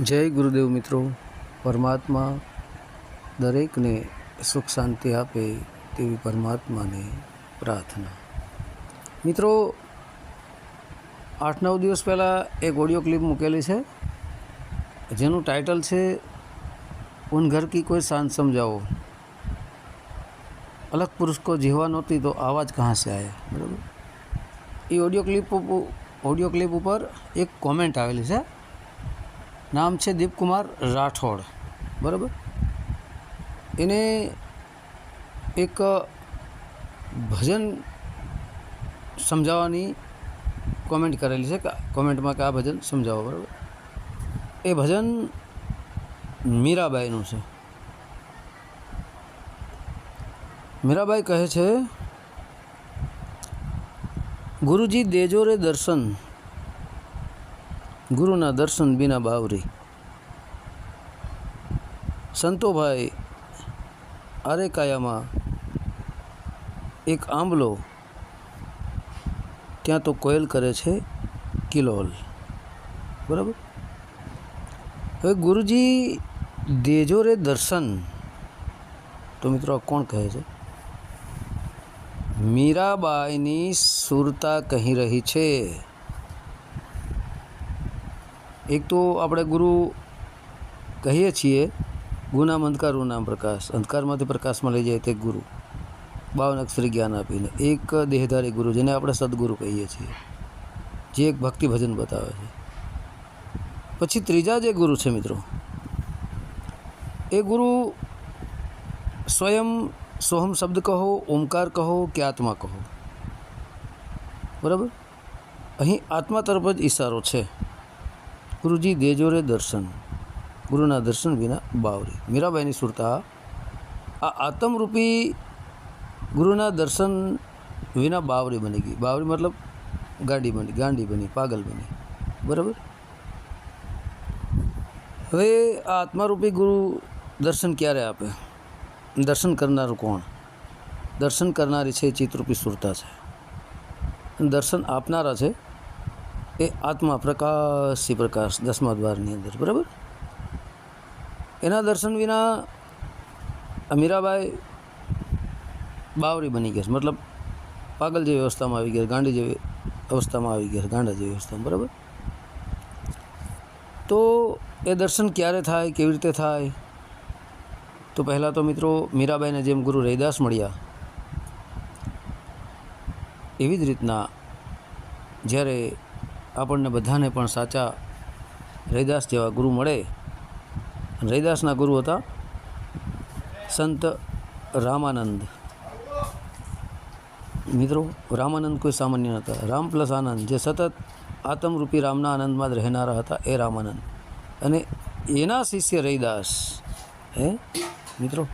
જય ગુરુદેવ મિત્રો. પરમાત્મા દરેકને સુખ શાંતિ આપે તેવી પરમાત્માને પ્રાર્થના. મિત્રો આઠ નવ દિવસ પહેલાં એક ઓડિયો ક્લિપ મૂકેલી છે. જેનું ટાઇટલ છે, ઉન ઘર કી કોઈ શાંત સમજાવો. અલગ પુરુષ કો જીવા નહોતી તો આવાજ કહાં સે આયા? બરાબર? એ ઓડિયો ક્લિપ ઓડિયો ક્લિપ ઉપર એક કોમેન્ટ આવેલી છે. નામ છે દીપકુમાર રાઠોડ. બરાબર? એને એક ભજન સમજાવવાની કોમેન્ટ કરેલી છે કે કોમેન્ટમાં કે આ ભજન સમજાવો, બરાબર? એ ભજન મીરાબાઈનું છે. મીરાબાઈ કહે છે, ગુરુજી દેજો રે દર્શન. ગુરુના દર્શન બિના બાવરી. સંતોભાઈ આરેકાયામાં એક આંબલો ત્યાં તો કોયલ કરે છે કિલોલ બરાબર? હવે ગુરુજી, દેજો રે દર્શન. તો મિત્રો કોણ કહે છે? મીરાબાઈની સુરતા કહી રહી છે. એક તો આપણે ગુરુ કહીએ છીએ, ગુનામ અંધકારનું નામ પ્રકાશ, અંધકારમાંથી પ્રકાશમાં લઈ જાય તે ગુરુ. બાવન અક્ષરી જ્ઞાન આપીને, એક દેહધારી ગુરુ, જેને આપણે સદગુરુ કહીએ છીએ, જે એક ભક્તિ ભજન બતાવે છે. પછી ત્રીજા જે ગુરુ છે મિત્રો, એ ગુરુ સ્વયં સોહમ શબ્દ કહો, ઓમકાર કહો કે આત્મા કહો. બરાબર? અહીં આત્મા તરફ જ ઈશારો છે. ગુરુજી દેજોરે દર્શન. ગુરુના દર્શન વિના બાવરી. મીરાબાઈની સુરતા, આ આત્મરૂપી ગુરુના દર્શન વિના બાવરી બની ગઈ. બાવરી મતલબ ગાંડી બની ગાંડી બની, પાગલ બની. બરાબર? હવે આ આત્મારૂપી ગુરુ દર્શન ક્યારે આપે? દર્શન કરનારું કોણ? દર્શન કરનારી છે એ ચિત્તરૂપી સુરતા છે. દર્શન આપનારા છે એ આત્મા પ્રકાશી પ્રકાશ, દસમા દ્વારની અંદર, બરાબર? એના દર્શન વિના અમીરાબાઈ મીરાબાઈ બાવરી બની ગયા મતલબ પાગલ જેવી અવસ્થામાં આવી ગયા ગાંડી જેવી અવસ્થામાં આવી ગયા ગાંડા જેવી અવસ્થામાં, બરાબર? તો એ દર્શન ક્યારે થાય, કેવી રીતે થાય? તો પહેલાં તો મિત્રો મીરાબાઈને જેમ ગુરુ રૈદાસ મળ્યા, એવી જ રીતના જ્યારે આપણને બધાને પણ સાચા રૈદાસ જેવા ગુરુ મળે. રૈદાસના ગુરુ હતા સંત રામાનંદ. મિત્રો, રામાનંદ કોઈ સામાન્ય નહોતા. રામ પ્લસ આનંદ, જે સતત આત્મરૂપી રામના આનંદમાં જ રહેનારા હતા, એ રામાનંદ. અને એના શિષ્ય રૈદાસ, હે? મિત્રો,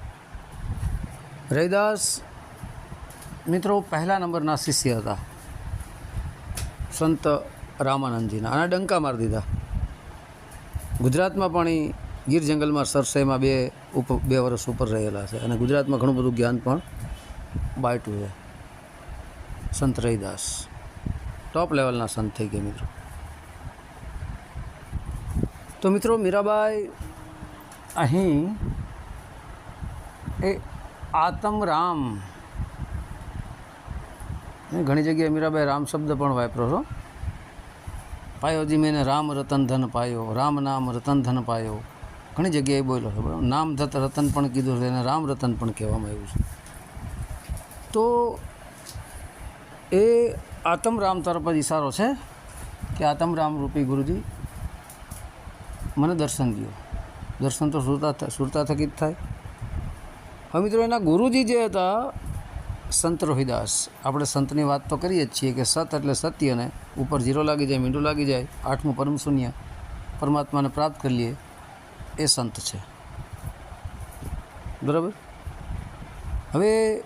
રૈદાસ, મિત્રો, પહેલા નંબરના શિષ્ય હતા. સંત રામાનંદજીના. અને ડંકા મારી દીધા. ગુજરાતમાં પણ ગીર જંગલમાં સરસેમાં બે ઉપ, બે વર્ષ ઉપર રહેલા છે. અને ગુજરાતમાં ઘણું બધું જ્ઞાન પણ બાયટું છે. સંત રવિદાસ. ટોપ લેવલના સંત થઈ ગયા મિત્રો. તો મિત્રો મીરાબાઈ, અહીં એ આતમ રામ ઘણી જગ્યાએ મીરાબાઈ રામ શબ્દ પણ વાપરો છો. પાયોજી મેં રામ રતન ધન પાયો, રામ નામ રતન ધન પાયો. ઘણી જગ્યાએ બોલ્યો છે, બરાબર? નામ ધત રતન પણ કીધું છે, એને રામ રતન પણ કહેવામાં આવ્યું છે. તો એ આતમ રામ તરફ જ ઈશારો છે કે આતમ રામ રૂપી ગુરુજી મને દર્શન દો દર્શન તો સુરતા સુરતા થકી જ થાય. હવે મિત્રો, એના ગુરુજી જે હતા સંત રોહિદાસ. આપણે સંતની વાત તો કરીએ જ છીએ કે સત એટલે સત્ય અને ઉપર જીરો લાગી જાય, મીંડું લાગી જાય, આઠમું પરમ શૂન્ય. પરમાત્માને પ્રાપ્ત કરી લઈએ, એ સંત છે. બરાબર? હવે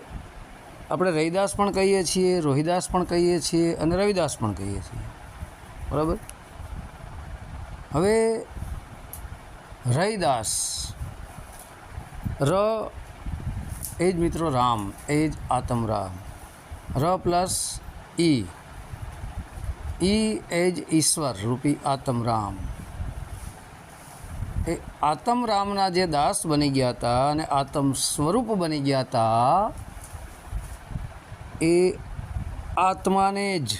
આપણે રવિદાસ પણ કહીએ છીએ, રોહિદાસ પણ કહીએ છીએ અને રવિદાસ પણ કહીએ છીએ. બરાબર? હવે રવિદાસ ર એ જ મિત્રો રામ એ જ આતમ રામ. ર પ્લસ ઈ. ઈ એ જ ઈશ્વર રૂપી આતમ રામ. એ આતમ રામના જે દાસ બની ગયા હતા અને આતમ સ્વરૂપ બની ગયા હતા, એ આત્માને જ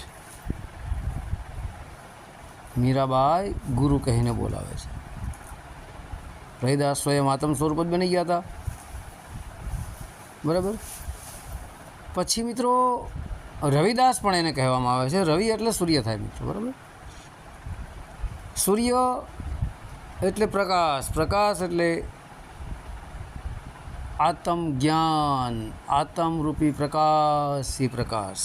મીરાબાઈ ગુરુ કહીને બોલાવે છે. રહીદાસ સ્વયં આતમ સ્વરૂપ જ બની ગયા હતા. બરાબર? પછી મિત્રો, રવિદાસ પણ એને કહેવામાં આવે છે. રવિ એટલે સૂર્ય થાય મિત્રો, બરાબર? સૂર્ય એટલે પ્રકાશ. પ્રકાશ એટલે આત્મ જ્ઞાન. આત્મરૂપી પ્રકાશી પ્રકાશ.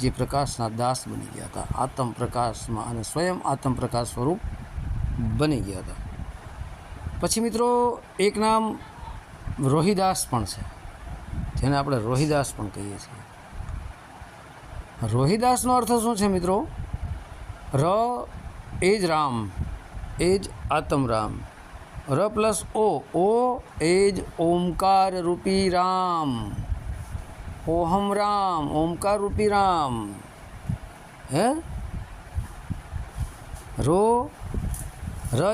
જે પ્રકાશના દાસ બની ગયા હતા. આત્મ પ્રકાશમાં અને સ્વયં આત્મ પ્રકાશ સ્વરૂપ બની ગયા હતા. પછી મિત્રો, એક નામ રોહિદાસ પણ છે. જેને આપણે રોહિદાસ પણ કહીએ છીએ. રોહિદાસનો અર્થ શું છે મિત્રો? ર એ જ રામ, એ જ આતમરામ ર પ્લસ ઓ ઓ એ જ ઓમકાર રૂપી રામ. ઓહમ રામ, ઓમકાર રૂપી રામ. હે? રો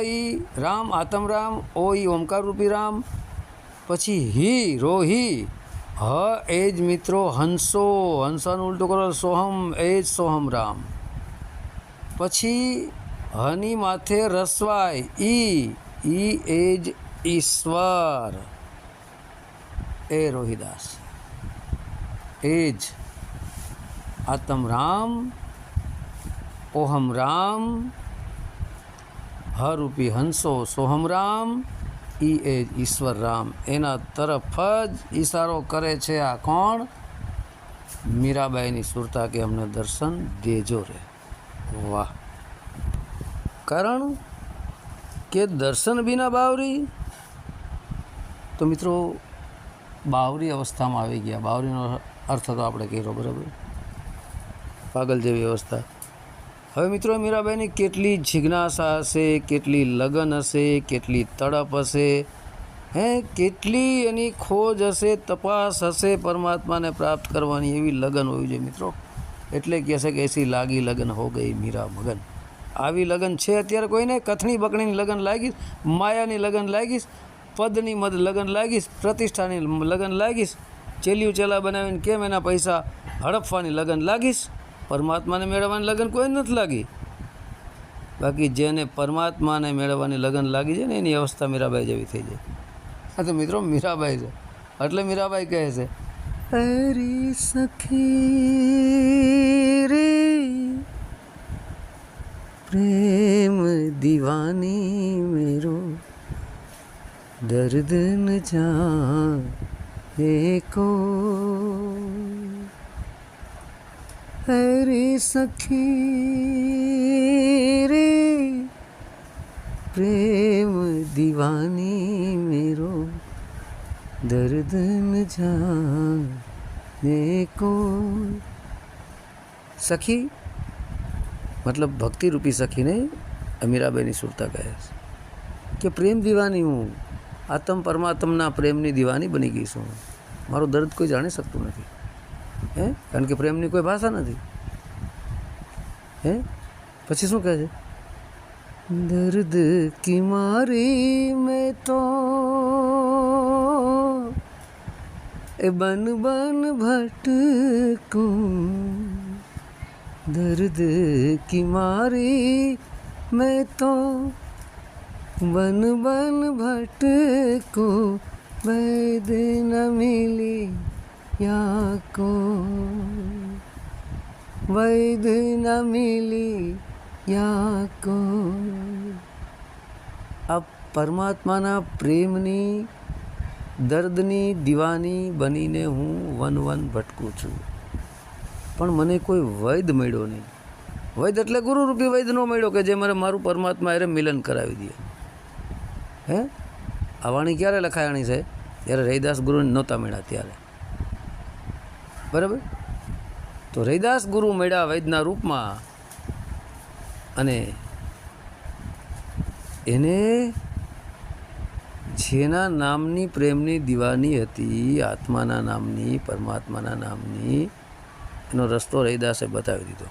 ઈ રામ આતમરામ ઓ ઈ ઓમકાર રૂપી રામ. પછી હી રોહી હ, એ જ મિત્રો હંસો. હંસાનું ઉલટું કરો. સોહમ, એ જ સોહમ રામ. પછી હની માથે રસવાય. ઈ ઈ, એ જ ઈશ્વર. એ રોહિદાસ. એ જ આતમ રામ, ઓહમ રામ, હરૂપી હંસો, સોહમ રામ એ જ ઈશ્વર રામ. એના તરફ જ ઈશારો કરે છે આ કોણ? મીરાબાઈની સુરતા કે અમને દર્શન દેજો રે. વાહ. કારણ કે દર્શન વિના બાવરી? તો મિત્રો, બાવરી અવસ્થામાં આવી ગયા. બાવરીનો અર્થ તો આપણે કર્યો, બરાબર? પાગલ જેવી અવસ્થા. હવે મિત્રો મીરાબાઈની કેટલી જિજ્ઞાસા હશે, કેટલી લગન હશે, કેટલી તડપ હશે, હે? કેટલી એની ખોજ હશે, તપાસ હશે પરમાત્માને પ્રાપ્ત કરવાની એવી લગન હોવી જોઈએ મિત્રો. એટલે કહે છે કે એસી લાગી લગન હો ગઈ મીરા મગન. આવી લગન છે અત્યારે કોઈને? કથણી બકણીની લગન લાગીશ, માયાની લગન લાગીશ, પદની મદ લગન લાગીશ, પ્રતિષ્ઠાની લગન લાગીશ, ચેલિયું ચેલા બનાવીને કેમ એના પૈસા હડપવાની લગન લાગીશ? પરમાત્માને મેળવવાની લગન કોઈ નથી લાગી. બાકી જેને પરમાત્માને મેળવવાની લગન લાગી જાય ને એની અવસ્થા મીરાબાઈ જેવી થઈ જાય. હા તો મિત્રો, મીરાબાઈ છે. એટલે મીરાબાઈ કહે છે, હરી સખી રે, પ્રેમ દીવાની મેરો દર્દ ન જાને હરે સખી રે પ્રેમ દીવાની મેરો દર્દન ન જાને કો સખી મતલબ ભક્તિરૂપી સખીને અમીરાબેની સુરતા કહે છે કે પ્રેમ દીવાની હું આત્મ પરમાત્મના પ્રેમની દીવાની બની ગઈ છું મારો દર્દ કોઈ જાણી શકતું નથી હે? કારણ કે પ્રેમની કોઈ ભાષા નથી. હે? પછી શું કહે છે? દર્દ કી મારી મેં તો એ બન બન ભટકું. દર્દ કી મારી મેં તો બન બન ભટકું. વૈદ ન મિલી या को वैद न मिली या को આ પરમાત્માના પ્રેમની દર્દની દીવાની બનીને હું વન વન ભટકું છું પણ મને કોઈ વૈદ મળ્યો નહીં વૈદ એટલે ગુરુરૂપી વૈદ ન મળ્યો કે જે મારે મારું પરમાત્મા એરે મિલન કરાવી દે હે આ વાણી ક્યારે લખાયાણી છે જ્યારે રૈદાસ ગુરુને નહોતા મળ્યા ત્યારે બરાબર? તો રૈદાસ ગુરુ મળ્યા વૈદના રૂપમાં અને એને જેના નામની પ્રેમની દીવાની હતી, આત્માના નામની, પરમાત્માના નામની, એનો રસ્તો રૈદાસે બતાવી દીધો.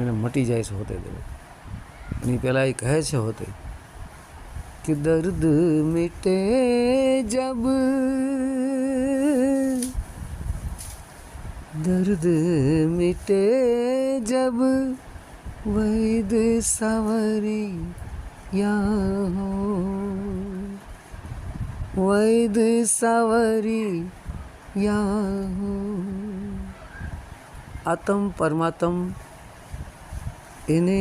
એને મટી જાય છે હોતે દેવો. એની પહેલાં એ કહે છે હોતે કે દર્દ મિટે જબ દર્દ મિટે જબ વૈદ સાવરી યા વૈદ સાવરી યા હો આતમ પરમાત્મ એને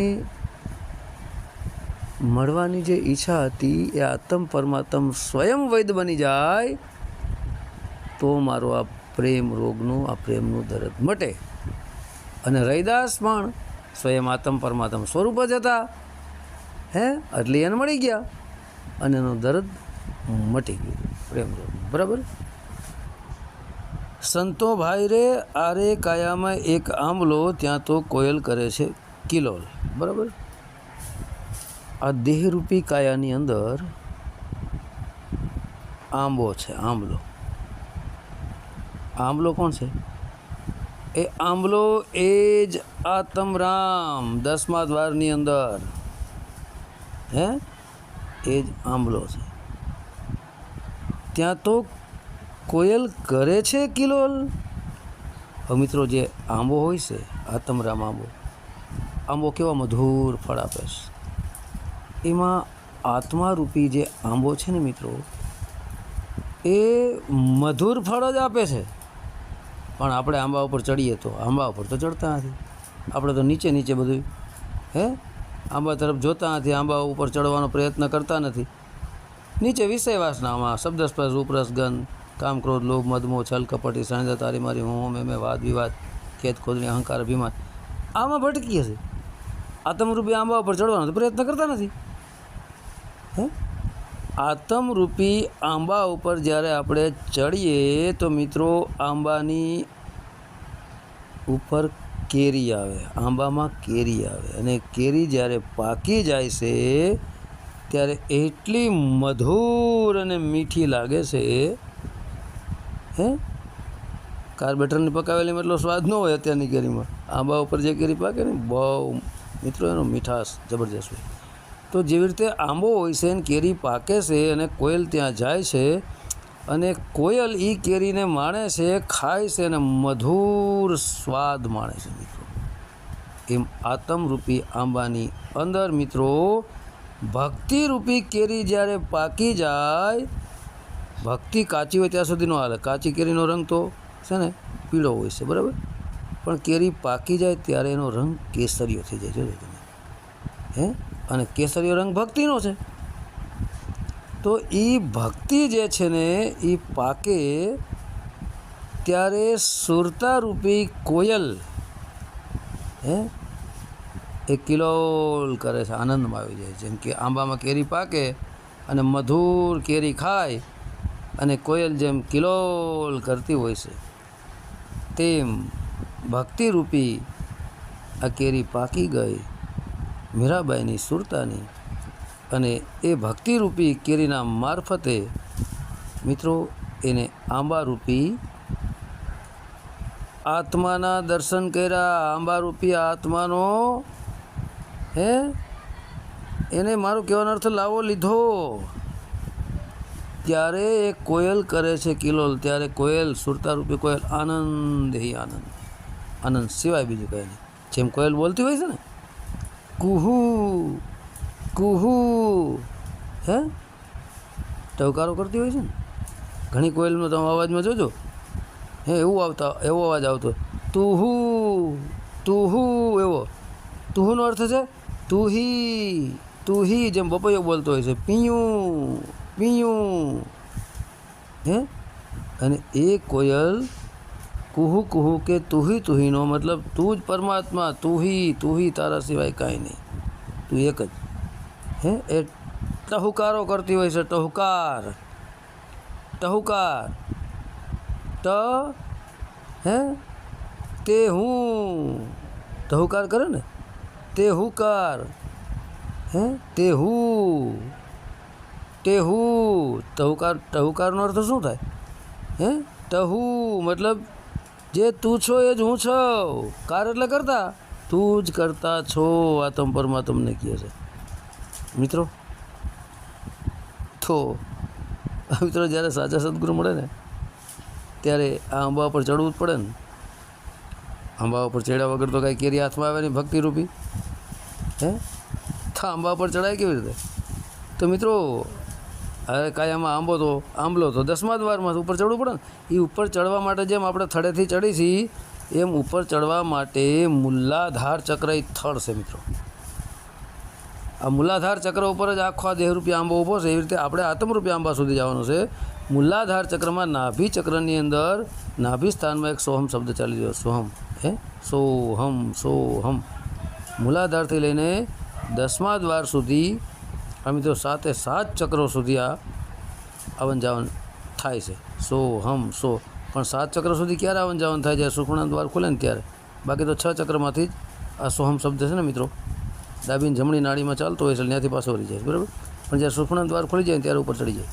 મળવાની જે ઈચ્છા હતી એ આત્મ પરમાત્મ સ્વયં વૈદ બની જાય તો મારો આ પ્રેમ રોગનું, આ પ્રેમનું દર્દ મટે. અને રૈદાસ પણ સ્વયં આતમ પરમાત્મ સ્વરૂપ જ હતા. હે? એટલે એને મળી ગયા. અને એનું દર્દ મટી ગયું. પ્રેમ રોગ. બરાબર? સંતો ભાઈ રે આરે કાયામાં એક આંબલો, ત્યાં તો કોયલ કરે છે કિલોલ. બરાબર? આ દેહરૂપી કાયાની અંદર આંબો છે, આંબલો. આંબલો કોણ છે? એ આંબલો એ જ આતમરામ દસમા દ્વારની અંદર. હે? એ જ આંબલો છે. ત્યાં તો કોયલ કરે છે કિલોલ? મિત્રો જે આંબો હોય છે આતમરામ આંબો આંબો કેવા મધુર ફળ આપે છે. એમાં આત્મારૂપી જે આંબો છે ને મિત્રો, એ મધુર ફળ જ આપે છે. પણ આપણે આંબા ઉપર ચડીએ તો આંબા ઉપર તો ચડતા નથી. આપણે તો નીચે નીચે બધું, હે? આંબા તરફ જોતા નથી, આંબા ઉપર ચડવાનો પ્રયત્ન કરતા નથી. નીચે વિષય વાસનામાં શબ્દ સ્પર્શ ઉપરસ, ગંધ, કામ, ક્રોધ, લોભ મદમો છલ, કપટી, સાંજા, તારી મારી, હું મેં મેં, વાદ, વિવાદ ખેત ખોદણી, અહંકાર, અભિમાન, આમાં ભટકીએ છે આત્મરૂપી આંબા ઉપર ચડવાનો તો પ્રયત્ન કરતા નથી. હે? આત્મરૂપી આંબા ઉપર જ્યારે આપણે ચડીએ તો મિત્રો આંબાની ઉપર કેરી આવે, આંબામાં કેરી આવે અને કેરી જ્યારે પાકી જાય છે, ત્યારે એટલી મધુર અને મીઠી લાગે છે, હે? કાર્બેટરની પકાવેલી એટલો સ્વાદ ન હોય અત્યારની કેરીમાં. આંબા ઉપર જે કેરી પાકે ને, બહુ મિત્રો એનો મીઠાશ જબરજસ્ત હોય. તો જેવી રીતે આંબો હોય છે અને કેરી પાકે છે અને કોયલ ત્યાં જાય છે અને કોયલ એ કેરીને માણે છે, ખાય છે અને મધુર સ્વાદ માણે છે મિત્રો. એમ આતમરૂપી આંબાની અંદર મિત્રો, ભક્તિરૂપી કેરી જ્યારે પાકી જાય, ભક્તિ કાચી હોય ત્યાં સુધી ન હાલે. કાચી કેરીનો રંગ તો છે ને પીળો હોય છે, બરાબર? પણ કેરી પાકી જાય ત્યારે એનો રંગ કેસરીયો થઈ જાય, જોજો તમે. હે? અને કેસરીયો રંગ ભક્તિનો છે. તો એ ભક્તિ જે છે ને, એ પાકે ત્યારે સુરતારૂપી કોયલ, હે? એ કિલોલ કરે છે, આનંદમાં આવી જાય. જેમ કે આંબામાં કેરી પાકે અને મધુર કેરી ખાય અને કોયલ જેમ કિલોલ કરતી હોય છે, તેમ ભક્તિરૂપી આ કેરી પાકી ગઈ મીરાબાઈની સુરતાની. અને એ ભક્તિરૂપી કેરીના મારફતે મિત્રો એને આંબારૂપી આત્માના દર્શન કર્યા. આંબારૂપી આત્માનો, હે? એને મારું કહેવાનો અર્થ લાવો લીધો. ત્યારે એ કોયલ કરે છે કિલોલ, ત્યારે કોયલ, સુરતારૂપી કોયલ, આનંદ હી આનંદ. આનંદ સિવાય બીજું કંઈ જેમ કોયલ બોલતી હોય છે ને, કુહુ કુહુ હે? ટવકારો કરતી હોય છે ને? ઘણી કોયલનો તમે અવાજમાં જોજો. હે, એવું આવતા, એવો અવાજ આવતો તુહુ તુહુ એવો. તુહુનો અર્થ છે, તુહી તુહી જેમ બપૈયો બોલતો હોય છે, પીયું પીયું. હે? અને એ કોયલ કુહુ કુહુ કે તુહી, તુહીનો મતલબ તું જ પરમાત્મા, તુહી તુહી તારા સિવાય કાંઈ નહીં. તું એક જ. હે? એ ટહુકારો કરતી હોય છે, ટહુકાર. ટહુકાર. ટ, હે? તે હું. ટહુકાર કરે ને? તે હુકાર. હે? તે હું. તે હું. ટહુકાર, ટહુકારનો અર્થ શું થાય? હે? ટહુ, મતલબ જે તું છો એ જ હું છું. કાર એટલે કરતા? તું જ કરતા છો આતમ પરમાત્મને કહે છે. મિત્રો? તો મિત્રો જ્યારે સાચા સદગુરુ મળે ને, ત્યારે આ આંબા પર ચડવું જ પડે ને. આંબા ઉપર ચડ્યા વગર તો કાંઈ કેરી હાથમાં આવે નહીં ભક્તિરૂપી. હે? થા આંબા પર ચડાય કેવી રીતે? તો મિત્રો અરે કાંઈ આમાં આંબો તો, આંબલો તો દસમા દ્વારમાં ઉપર ચડવું પડે ને. એ ઉપર ચડવા માટે જેમ આપણે થડેથી ચડી છીએ એમ ઉપર ચડવા માટે મુલ્લાધાર ચક્ર એ થડ છે મિત્રો. આ મુલાધાર ચક્ર ઉપર જ આખો આ દેહરૂપી આંબો ઊભો છે, એવી રીતે આપણે આત્મરૂપી આંબા સુધી જવાનું છે. મુલાધાર ચક્રમાં નાભી ચક્રની અંદર, નાભી સ્થાનમાં એક સોહમ શબ્દ ચાલી રહ્યો, સોહમ. હે? સોહમ સોહમ. મૂલાધારથી લઈને દસમા દ્વાર સુધી, આ મિત્રો સાતે સાત ચક્રો સુધી આ આવન જાવન થાય છે. સો હમ સો. પણ સાત ચક્ર સુધી ક્યારે આવન જાવન થાય જ્યારે સુખમણા દ્વાર ખુલે ને ત્યારે? બાકી તો છ ચક્રમાંથી જ આ સોહમ શબ્દ છે ને મિત્રો? ડાબીને જમણી નાળીમાં ચાલતો હોય છે ત્યાંથી પાછો વળી જાય, બરાબર? પણ જ્યારે સુખમણા દ્વાર ખુલી જાય ત્યારે ઉપર ચડી જાય,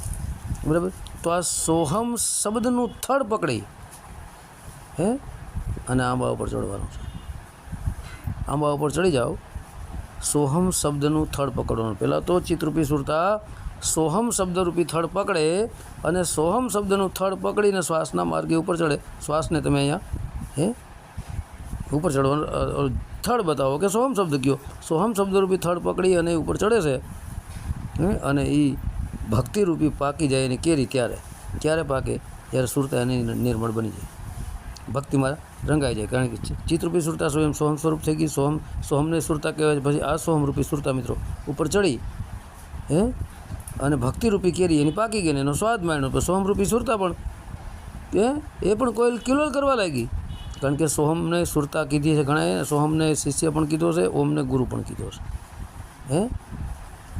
બરાબર? તો આ સોહમ શબ્દનું થડ પકડી, હે? અને આંબા ઉપર ચડવાનું છે. આંબા ઉપર ચડી જાઓ, સોહમ શબ્દનું થડ પકડવાનું. પહેલાં તો ચિત્રરૂપી સુરતા સોહમ શબ્દરૂપી થડ પકડે અને સોહમ શબ્દનું થડ પકડીને શ્વાસના માર્ગે ઉપર ચડે. શ્વાસને તમે અહીંયા, હે? ઉપર ચડવાનું થડ બતાવો કે સોહમ શબ્દ કયો? સોહમ શબ્દરૂપી થડ પકડી અને ઉપર ચડે છે. અને એ ભક્તિરૂપી પાકી જાય એની કેરી ત્યારે ક્યારે પાકે? જ્યારે સુરતા એની નિર્મળ બની જાય. ભક્તિમાં રંગાઈ જાય કારણ કે ચિત્રરૂપી સુરતા સ્વયં સોહમ સ્વરૂપ થઈ ગઈ. સોહમ, સોહમને સુરતા કહેવાય છે પછી આ સોહમરૂપી સુરતા મિત્રો ઉપર ચડી. હે? અને ભક્તિરૂપી કેરી એની પાકી ગઈ ને એનો સ્વાદ માણ્યો. સોહમરૂપી સુરતા પણ એ એ પણ કોઈ કિલોલ કરવા લાગી. કારણ કે સોહમને સુરતા કીધી છે ઘણાએ, સોહમને શિષ્ય પણ કીધો છે, ઓમને ગુરુ પણ કીધો છે. હે?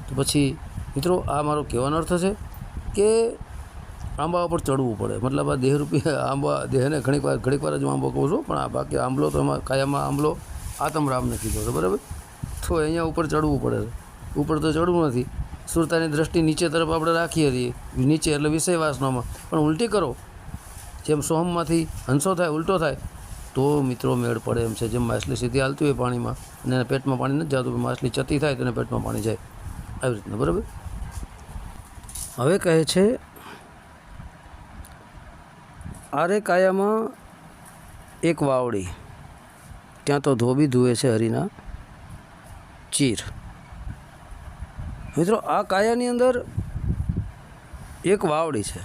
તો પછી, મિત્રો, આ મારો કહેવાનો અર્થ છે કે આંબા ઉપર ચડવું પડે. મતલબ આ દેહરૂપી આંબા, દેહને ઘણીક વાર ઘણીક વાર જ હું આંબો કહું છું, પણ આ બાકી આંબલો તો એમાં કાયમમાં આંબલો આતમરામને કીધો છે, બરાબર? તો અહીંયા ઉપર ચડવું પડે છે. ઉપર તો ચડવું નથી. સુરતાની દ્રષ્ટિ નીચે તરફ આપણે રાખી હતી નીચે એટલે વિષય વાસનામાં પણ ઉલટી કરો. જેમ સોહમમાંથી હંસો થાય, ઉલટો થાય તો મિત્રો મેળ પડે એમ છે. જેમ માછલી સીધી હાલતી હોય પાણીમાં અને એના પેટમાં પાણી નથી જતું માછલી ચતી થાય તો એના પેટમાં પાણી જાય. આવી રીતના, બરાબર? હવે કહે છે, આરે કાયામાં એક વાવડી, ત્યાં તો ધોબી ધુએ છે હરિના ચીર. મિત્રો, આ કાયાની અંદર એક વાવડી છે.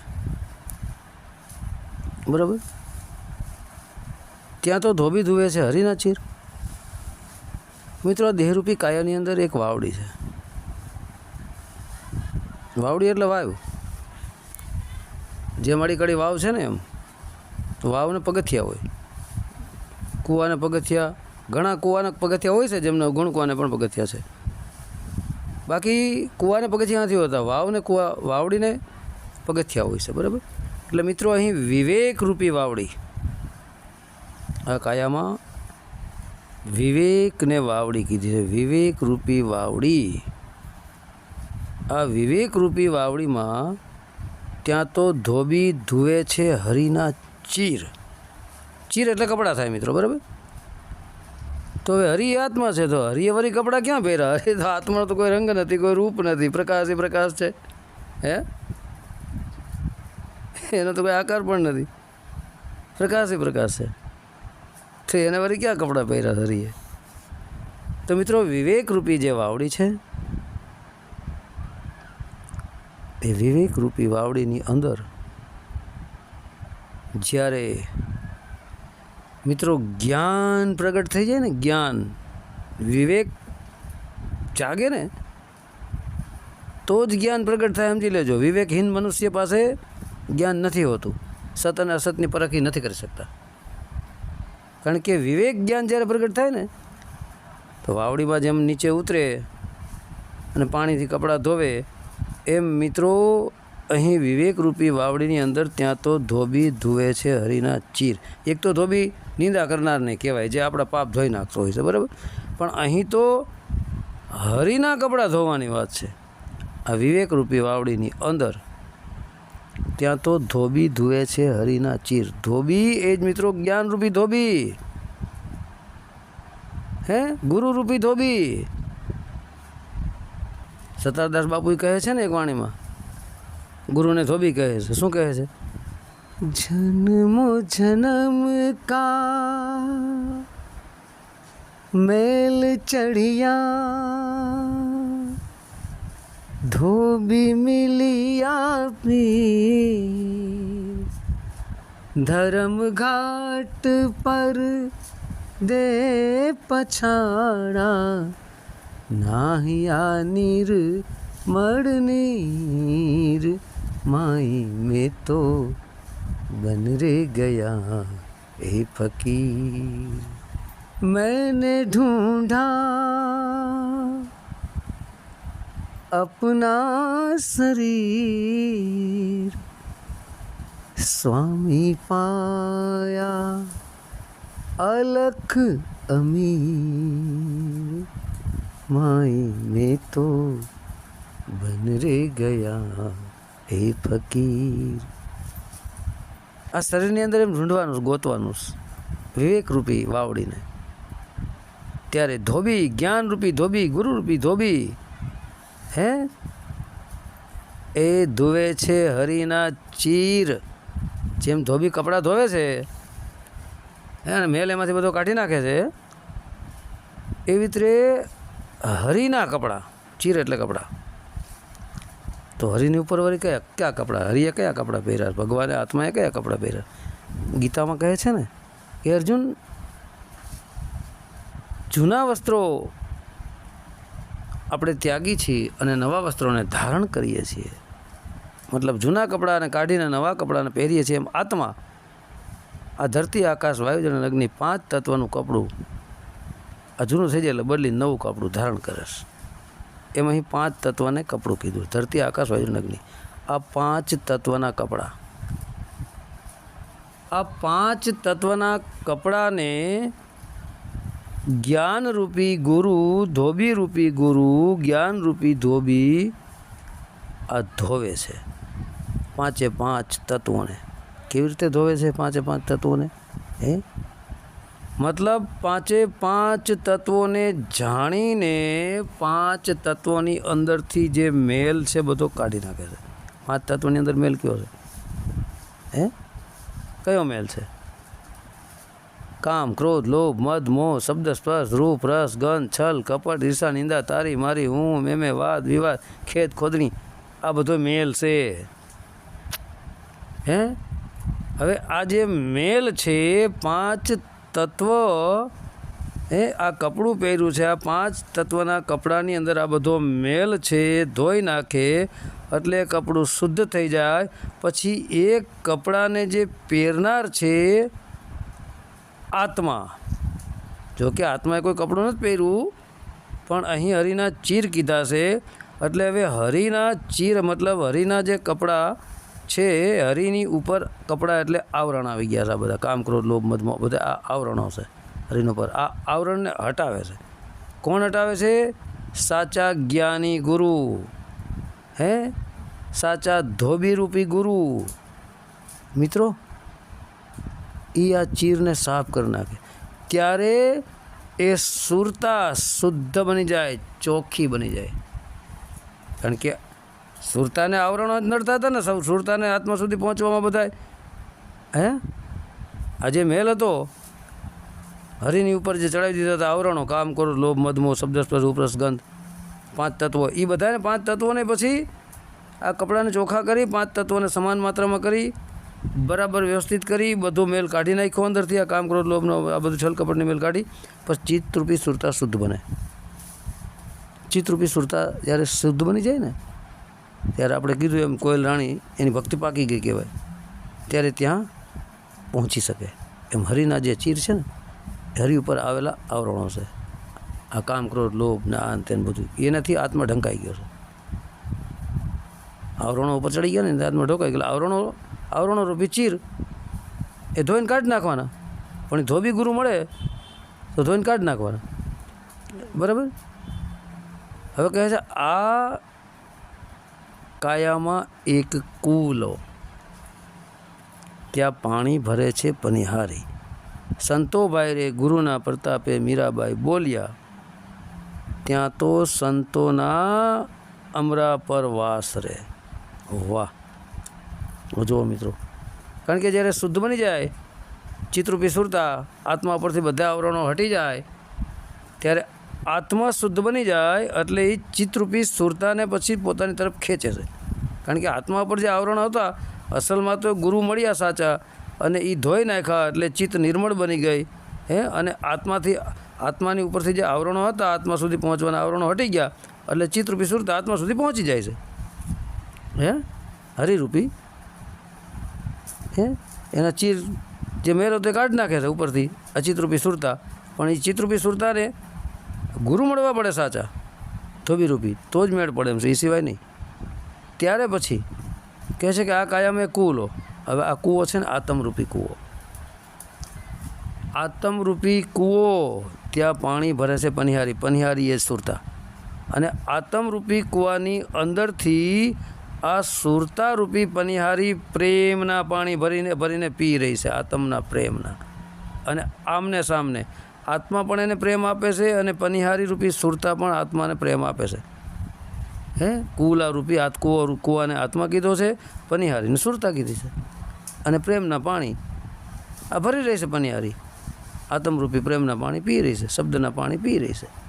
બરાબર? ત્યાં તો ધોબી ધુવે છે હરીના ચીર. મિત્રો, દેહરૂપી કાયાની અંદર એક વાવડી છે. વાવડી એટલે વાવ. જે મારી કડી વાવ છે ને એમ, તો વાવને પગથિયા હોય. કૂવાને પગથિયા, ઘણા કૂવાના પગથિયા હોય છે જેમને ગુણ કૂવાને પણ પગથિયા છે. બાકી કૂવાને પગથિયા નથી હોતા, વાવને કૂવા, વાવડીને પગથિયા હોય છે, બરાબર? એટલે મિત્રો, અહીં વિવેકરૂપી વાવડી. આ કાયામાં વિવેકને વાવડી કીધી છે. વિવેકરૂપી વાવડી. આ વિવેકરૂપી વાવડીમાં ત્યાં તો ધોબી ધુએ છે હરિના ચીર. ચીર એટલે કપડાં થાય મિત્રો, બરાબર? તો હવે હરિ આત્મા છે તો હરિએ વરી કપડાં ક્યાં પહેર્યા? હરિ તો આત્માનો તો કોઈ રંગ નથી, કોઈ રૂપ નથી, પ્રકાશ એ પ્રકાશ છે. હે? એનો તો કોઈ આકાર પણ નથી. પ્રકાશ એ પ્રકાશ છે. તો એના વળી ક્યાં કપડાં પહેર્યા ધરીએ? તો મિત્રો વિવેકરૂપી જે વાવડી છે, એ વિવેકરૂપી વાવડીની અંદર જ્યારે મિત્રો જ્ઞાન પ્રગટ થઈ જાય ને, જ્ઞાન વિવેક જાગે ને, તો જ જ્ઞાન પ્રગટ થાય સમજી લેજો. વિવેકહીન મનુષ્ય પાસે જ્ઞાન નથી હોતું. સત અને અસતની પરખી નથી કરી શકતા. કારણ કે વિવેક જ્ઞાન જ્યારે પ્રગટ થાય ને, તો વાવડીમાં જેમ નીચે ઉતરે અને પાણીથી કપડાં ધોવે, એમ મિત્રો અહીં વિવેકરૂપી વાવડીની અંદર ત્યાં તો ધોબી ધુવે છે હરિના ચીર. એક તો ધોબી નિંદા કરનારને કહેવાય, જે આપણા પાપ ધોઈ નાખતો હોય છે, બરાબર? પણ અહીં તો હરિના કપડાં ધોવાની વાત છે. આ વિવેકરૂપી વાવડીની અંદર ત્યાં તો ધોબી ધુએ છે હરિના ચીર. ધોબી એ જ મિત્રો જ્ઞાનરૂપી ધોબી. હે? ગુરુરૂપી ધોબી. સતારદાસ બાપુ કહે છે ને એક વાણીમાં? ગુરુને ધોબી કહે છે. શું કહે છે? જન્મો જન્મ કા મેલ ચઢિયા ધોબી મિલી આપી ધરમ ઘાટ પર દે પછાણા નાહિયા નીર મળનીર માઈ મેં તો બન રે ગયા એ ફકીર મેને ઢૂંઢા અપના શરીર સ્વામી પાયા અલખ અમીર માય મેં તો બન રે ગયા હે ફકીર આ શરીરની અંદર એમ ઢૂંઢવાનું ગોતવાનું વિવેકરૂપી વાવડીને ત્યારે ધોબી જ્ઞાનરૂપી ધોબી ગુરુરૂપી ધોબી હે? એ ધોવે છે હરિના ચીર. જેમ ધોબી કપડાં ધોવે છે. હે, અને મેલ એમાંથી બધો કાઢી નાખે છે. એવી રીતે હરિના કપડાં, ચીર એટલે કપડાં. તો હરિની ઉપર વળી કયા કયા કપડાં? હરિએ કયા કપડાં પહેર્યા? ભગવાને આત્માએ કયા કપડાં પહેર્યા? ગીતામાં કહે છે ને કે, અર્જુન, જૂના વસ્ત્રો આપણે ત્યાગી છીએ અને નવા વસ્ત્રોને ધારણ કરીએ છીએ. મતલબ જૂના કપડાને કાઢીને નવા કપડાને પહેરીએ છીએ એમ આત્મા આ ધરતી આકાશ વાયુજન અને અગ્નિ પાંચ તત્વનું કપડું આ જૂનું થઈ જાય એટલે બદલી નવું કપડું ધારણ કરે છે. એમ અહીં પાંચ તત્વને કપડું કીધું. ધરતી આકાશ વાયુજન અગ્નિ આ પાંચ તત્વના કપડાં. આ પાંચ તત્વના કપડાને જ્ઞાનરૂપી ગુરુ ધોબીરૂપી ગુરુ જ્ઞાનરૂપી ધોબી આ ધોવે છે. પાંચે પાંચ તત્વોને. કેવી રીતે ધોવે છે પાંચે પાંચ તત્વોને? હે? મતલબ પાંચે પાંચ તત્વોને જાણીને પાંચ તત્વોની અંદરથી જે મેલ છે બધો કાઢી નાખે છે. પાંચ તત્વોની અંદર મેલ કયો છે? હે? કયો મેલ છે? કામ, ક્રોધ, લોભ, મદ, મોહ, શબ્દ, સ્પર્શ, રૂપ, રસ, ગંધ, છલ, કપટ, ઈર્ષા, નિંદા, તારી, મારી, હું મેમે વાદ, વિવાદ ખેત ખોદણી, આ બધો મેલ છે. હે? હવે આ જે મેલ છે, પાંચ તત્વ, હે, આ કપડું પહેર્યું છે, આ પાંચ તત્વના કપડાની અંદર આ બધો મેલ છે, ધોઈ નાખે, એટલે કપડું શુદ્ધ થઈ જાય, પછી એ કપડાને જે પહેરનાર છે આત્મા. જો કે આત્માએ કોઈ કપડું નથી પહેર્યું, પણ અહીં હરિના ચીર કીધા છે. એટલે હવે હરિના ચીર મતલબ હરિના જે કપડાં છે, હરિની ઉપર કપડાં એટલે આવરણ આવી ગયા છે બધા. કામ ક્રોધ લોભ મધમાં બધા આ આવરણો છે હરિનો પર આ આવરણને હટાવે છે. કોણ હટાવે છે? સાચા જ્ઞાની ગુરુ. હે? સાચા ધોબીરૂપી ગુરુ. મિત્રો એ આ ચીરને સાફ કરી નાખે. ત્યારે એ સુરતા શુદ્ધ બની જાય, ચોખ્ખી બની જાય. કારણ કે સુરતાને આવરણો જ નડતા હતા ને, સૌ સુરતાને આત્મા સુધી પહોંચવામાં બધા હે? આ જે મેલ હતો, હરિની ઉપર જે ચડાવી દીધા હતા આવરણો, કામ કરો, લોભ મધમો શબ્દસ્પર્શ ઉપરસ, ગંધ, પાંચ તત્વો એ બધાને પાંચ તત્વોને પછી આ કપડાને ચોખ્ખા કરી, પાંચ તત્વોને સમાન માત્રામાં કરી બરાબર વ્યવસ્થિત કરી, બધો મેલ કાઢી નાખ્યો અંદરથી, આ કામ કરો લોભનો આ બધું છલ કપડની મેલ કાઢી. પછી ચિત્તરૂપી સુરતા શુદ્ધ બને. ચિત્તરૂપી સુરતા જ્યારે શુદ્ધ બની જાય ને, ત્યારે આપણે કીધું એમ, કોયલ રાણી એની ભક્તિ પાકી ગઈ કહેવાય. ત્યારે ત્યાં પહોંચી શકે. એમ હરિના જે ચીર છે ને હરી ઉપર આવેલા આવરણો છે. આ કામ ક્રોધ લોભ ને આ તેને બધું, એનાથી આત્મા ઢંકાઈ ગયો છે. આવરણો ઉપર ચડી ગયા ને આત્મા ઢોકાઈ ગયા. આવરણો આવરણો રૂપી ચીર એ ધોઈને કાઢી નાખવાના. પણ ધોબી ગુરુ મળે તો ધોઈને કાઢી નાખવાના. બરાબર? હવે કહે છે, આ કાયામાં એક કૂલો. ત્યાં પાણી ભરે છે પનિહારી. સંતોભાઈ રે ગુરુના પ્રતાપે મીરાબાઈ બોલ્યા, ત્યાં તો સંતોના અમરા પર વાસ રે. વાહ. જુઓ મિત્રો. કારણ કે જ્યારે શુદ્ધ બની જાય ચિત્રરૂપી સુરતા આત્મા પરથી બધા આવરણો હટી જાય, ત્યારે આત્મા શુદ્ધ બની જાય એટલે એ ચિત્રરૂપી સુરતાને પછી પોતાની તરફ ખેંચે છે. કારણ કે આત્મા પર જે આવરણ હતા, અસલમાં તો ગુરુ મળ્યા સાચા અને એ ધોઈ નાખ્યા એટલે ચિત્ત નિર્મળ બની ગઈ, હે? અને આત્માથી, આત્માની ઉપરથી જે આવરણો હતા, આત્મા સુધી પહોંચવાના આવરણો હટી ગયા, એટલે ચિત્તરૂપી સુરતા આત્મા સુધી પહોંચી જાય છે. હે? હરિરૂપી હે? એના ચીર જે મેરો તે કાઢી નાખે છે ઉપરથી, અચિતરૂપી સુરતા. પણ એ ચિત્રરૂપી સુરતાને ગુરુ મળવા પડે સાચા ધોબીરૂપી તો જ મેળ પડે એમ છે એ સિવાય નહીં. ત્યારે પછી કહે છે કે આ કાયમ એ કૂવો લો. હવે આ કૂવો છે ને આતમરૂપી કૂવો. આતમરૂપી કૂવો, ત્યાં પાણી ભરે છે પનિહારી. પનિહારી એ સુરતા. અને આતમરૂપી કૂવાની અંદરથી આ સુરતારૂપી પનિહારી પ્રેમના પાણી ભરીને ભરીને પી રહી છે, આત્મના પ્રેમના. અને આમને સામને આત્મા પણ એને પ્રેમ આપે છે અને પનિહારી રૂપી સુરતા પણ આત્માને પ્રેમ આપે છે. હે? કુલા રૂપી આત, કુવો, કુવાને આત્મા કીધો છે, પનિહારીને સુરતા કીધી છે. અને પ્રેમના પાણી આ ભરી રહી છે પનિહારી. આત્મરૂપી પ્રેમના પાણી પી રહી છે, શબ્દના પાણી પી રહી છે.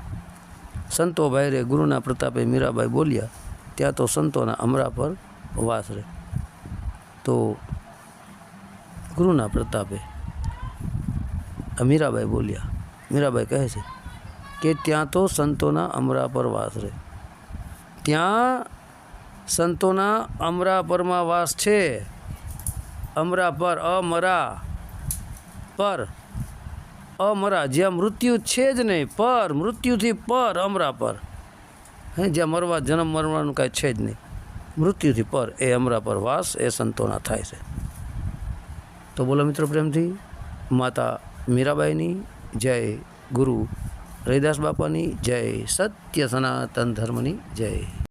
સંતો ભાઈ ગુરુના પ્રતાપે મીરાબાઈ બોલ્યા ત્યાં તો સંતોના અમરા પર વાસ રહે. તો ગુરુના પ્રતાપે મીરાબાઈ બોલ્યા મીરાબાઈ કહે છે કે ત્યાં તો સંતોના અમરા પર વાસ રહે. ત્યાં સંતોના અમરા પરમાં વાસ છે. અમરા પર અમરા પર અમરા. જ્યાં મૃત્યુ છે જ નહીં, પર મૃત્યુથી પર અમરા પર. હે જ્યાં મરવા, જન્મ મરવાનું કાંઈ છે જ નહીં. મૃત્યુથી પર, એ અમરા પર વાસ, એ સંતોના થાય છે. તો બોલો મિત્રો પ્રેમથી, માતા મીરાબાઈની જય, ગુરુ રવિદાસ બાપાની જય, સત્ય સનાતન ધર્મની જય.